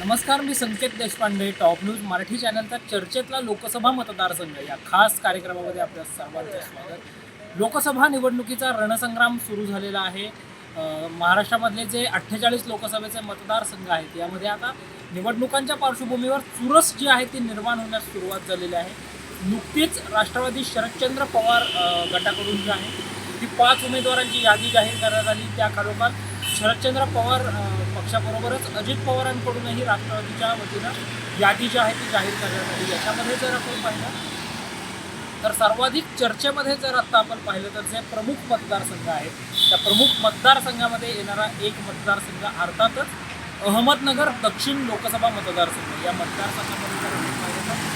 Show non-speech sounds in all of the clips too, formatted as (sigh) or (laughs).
नमस्कार मी Sanket Deshpande top news Marathi चॅनलचा चर्चेतला लोकसभा मतदारसंघ. या खास कार्यक्रमामध्ये आपल्या सर्वांचं स्वागत. लोकसभा निवडणुकीचा रणसंग्राम सुरू झालेला आहे. महाराष्ट्रामधले जे अठ्ठेचाळीस लोकसभेचे मतदारसंघ आहेत यामध्ये आता निवडणुकांच्या पार्श्वभूमीवर चुरस जी आहे ती निर्माण होण्यास सुरुवात झालेली आहे. नुकतीच राष्ट्रवादी शरदचंद्र पवार गटाकडून जी आहे ती पाच उमेदवारांची यादी जाहीर करण्यात आली. त्या खालोखाल शरदचंद्र पवार पक्षाबरोबरच अजित पवारांकडूनही राष्ट्रवादीच्या वतीनं यादी जी आहे ती जाहीर करण्यात आली. याच्यामध्ये जर आपण पाहिलं तर सर्वाधिक चर्चेमध्ये जर आत्ता आपण पाहिलं तर जे प्रमुख मतदारसंघ आहेत त्या प्रमुख मतदारसंघामध्ये येणारा एक मतदारसंघ अर्थातच अहमदनगर दक्षिण लोकसभा मतदारसंघ. या मतदारसंघामध्ये जर आपण पाहिलं तर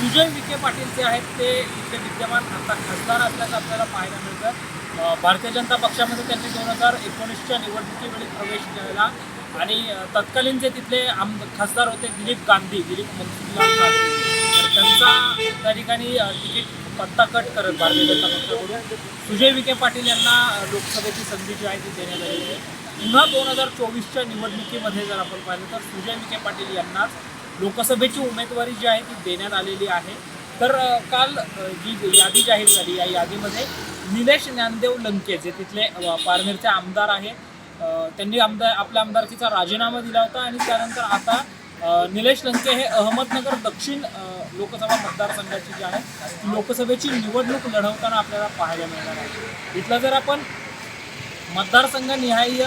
सुजय विखे पाटील जे आहेत ते इथले विद्यमान आता खासदार असल्याचं आपल्याला पाहायला मिळतं. भारतीय जनता पक्षामध्ये त्यांनी दोन हजार एकोणीसच्या निवडणुकीवेळी प्रवेश केलेला आणि तत्कालीन जे तिथले आम खासदार होते दिलीप गांधी दिलीप मनसुखलाल गांधी तर त्यांचा त्या ठिकाणी तिकीट पत्ता कट करत भारतीय जनता पक्षाकडून. सुजय विखे पाटील यांना लोकसभेची संधी जी आहे ती देण्यात आलेली आहे. पुन्हा दोन हजार चोवीसच्या निवडणुकीमध्ये जर आपण पाहिलं तर सुजय विखे पाटील यांनाच लोकसभेची उमेदवारी जी आहे ती देण्यात आलेली आहे. तर काल जी यादी जाहीर झाली या यादीमध्ये निलेश ज्ञानदेव लंके जे तिथले पारनेरचे आमदार आहे त्यांनी आमदार आपल्या आमदारकीचा राजीनामा दिला होता आणि त्यानंतर आता निलेश लंके हे अहमदनगर दक्षिण लोकसभा मतदारसंघाची जी आहे ती लोकसभेची निवडणूक लढवताना आपल्याला पाहायला मिळणार आहे. इथलं जर आपण मतदारसंघनिहाय्य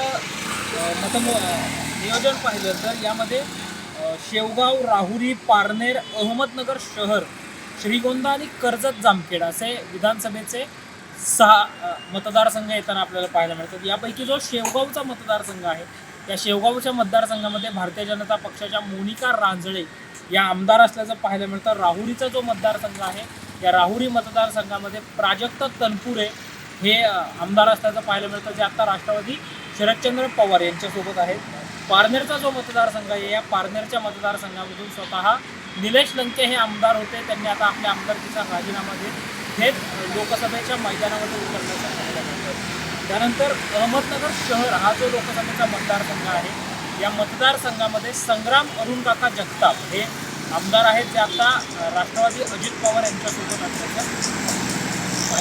मत नियोजन पाहिलं तर यामध्ये शेवगाव राहुरी पारनेर अहमदनगर शहर श्रीगोंदा आणि कर्जत जामखेड असे विधानसभेचे सहा मतदारसंघ येताना आपल्याला पाहायला मिळतात. यापैकी जो शेवगावचा मतदारसंघ आहे या शेवगावच्या मतदारसंघामध्ये भारतीय जनता पक्षाच्या मोनिका रांजळे या आमदार असल्याचं पाहायला मिळतं. राहुरीचा जो मतदारसंघ आहे या राहुरी मतदारसंघामध्ये प्राजक्त तनपुरे हे आमदार असल्याचं पाहायला मिळतं. जे आता राष्ट्रवादी शरदचंद्र पवार यांच्यासोबत आहेत. पारनेरचा जो मतदारसंघ आहे या पारनेरच्या मतदारसंघामधून स्वतः निलेश लंके हे आमदार होते. त्यांनी आता आपल्या आमदारकीचा राजीनामा देत थेट लोकसभेच्या मैदानामध्ये उतरण्याचा निर्णय मिळतं त्यानंतर अहमदनगर शहर हा जो लोकसभेचा मतदारसंघ आहे या मतदारसंघामध्ये संग्राम अरुण काका जगताप हे आमदार आहेत जे आता राष्ट्रवादी अजित पवार यांच्यासोबत असल्याचं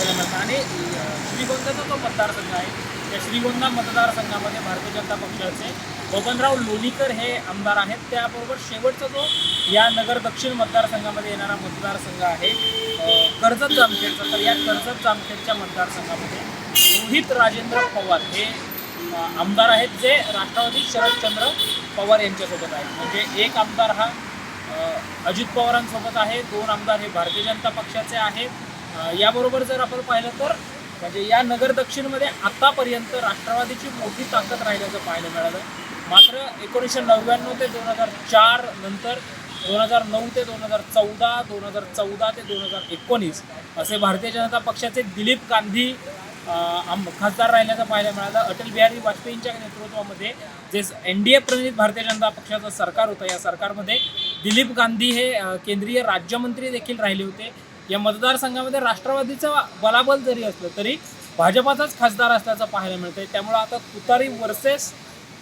पाहायला मिळतं आणि श्रीगोंदाचा श्रीगोंद्याचा जो मतदारसंघ आहे. त्या श्रीगोंदा मतदारसंघामध्ये भारतीय जनता पक्षाचे बबनराव लोणीकर हे आमदार आहेत. त्याबरोबर शेवटचा जो या नगर दक्षिण मतदारसंघामध्ये येणारा मतदारसंघ आहे कर्जत जामखेडचा तर या कर्जत जामखेडच्या मतदारसंघामध्ये रोहित राजेंद्र पवार हे आमदार आहेत जे राष्ट्रवादी शरदचंद्र पवार यांच्यासोबत आहेत. म्हणजे एक आमदार हा अजित पवारांसोबत आहे दोन आमदार हे भारतीय जनता पक्षाचे आहेत. याबरोबर जर आपण पाहिलं तर म्हणजे या नगर दक्षिणमध्ये आतापर्यंत राष्ट्रवादीची मोठी ताकद राहिल्याचं पाहायला मिळालं. मात्र एकोणीसशे नव्याण्णव ते दोन हजार चार नंतर दोन हजार नऊ ते दोन हजार चौदा दोन हजार चौदा ते दोन हजार एकोणीस असे भारतीय जनता पक्षाचे दिलीप गांधी खासदार राहिल्याचं पाहायला मिळालं. अटल बिहारी वाजपेयींच्या नेतृत्वामध्ये जे एन डी ए प्रणित भारतीय जनता पक्षाचं सरकार होतं या सरकारमध्ये दिलीप गांधी हे केंद्रीय राज्यमंत्री देखील राहिले होते. या मतदारसंघामध्ये राष्ट्रवादीचं बलाबल जरी असलं तरी भाजपाचाच खासदार असल्याचं पाहायला मिळतंय. त्यामुळं आता तुतारी वर्सेस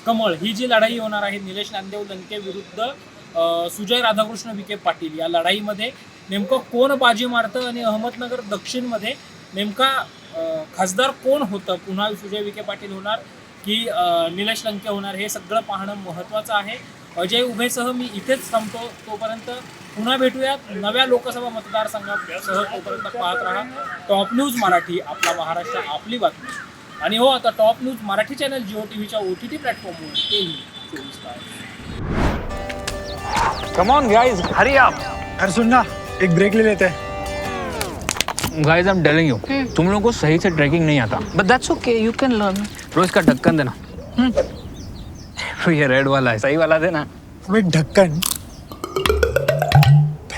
कमळ ही जी लढाई होणार आहे निलेश नांदेव लंके विरुद्ध सुजय राधाकृष्ण विखे पाटील या लढाईमध्ये नेमकं कोण बाजी मारतं आणि अहमदनगर दक्षिणमध्ये नेमका खासदार कोण होतं? पुन्हा सुजय विखे पाटील होणार की निलेश लंके होणार? हे सगळं पाहणं महत्त्वाचं आहे. अजय उभेसह मी इथेच थांबतो. तोपर्यंत पुन्हा भेटूयात. नव्या लोकसभा मतदारसंघासह तोपर्यंत पाहत राहा. टॉप न्यूज मराठी आपला महाराष्ट्र आपली बातमी. आणि हो आता top news Marathi channel Jio T व्हीच्या ओ टी टी प्लॅटफॉर्मवर तेही चोवीस तास. कम ऑन गाइस हरी आप अरे सुन ना एक ब्रेक ले लेते. हैं guys I am telling you तुम लोगों को सही से ट्रैकिंग नहीं आता. But that's okay, you can learn. तो इसका ढक्कन देना. (laughs) ये रेड वाला है सही वाला देना. ढक्कन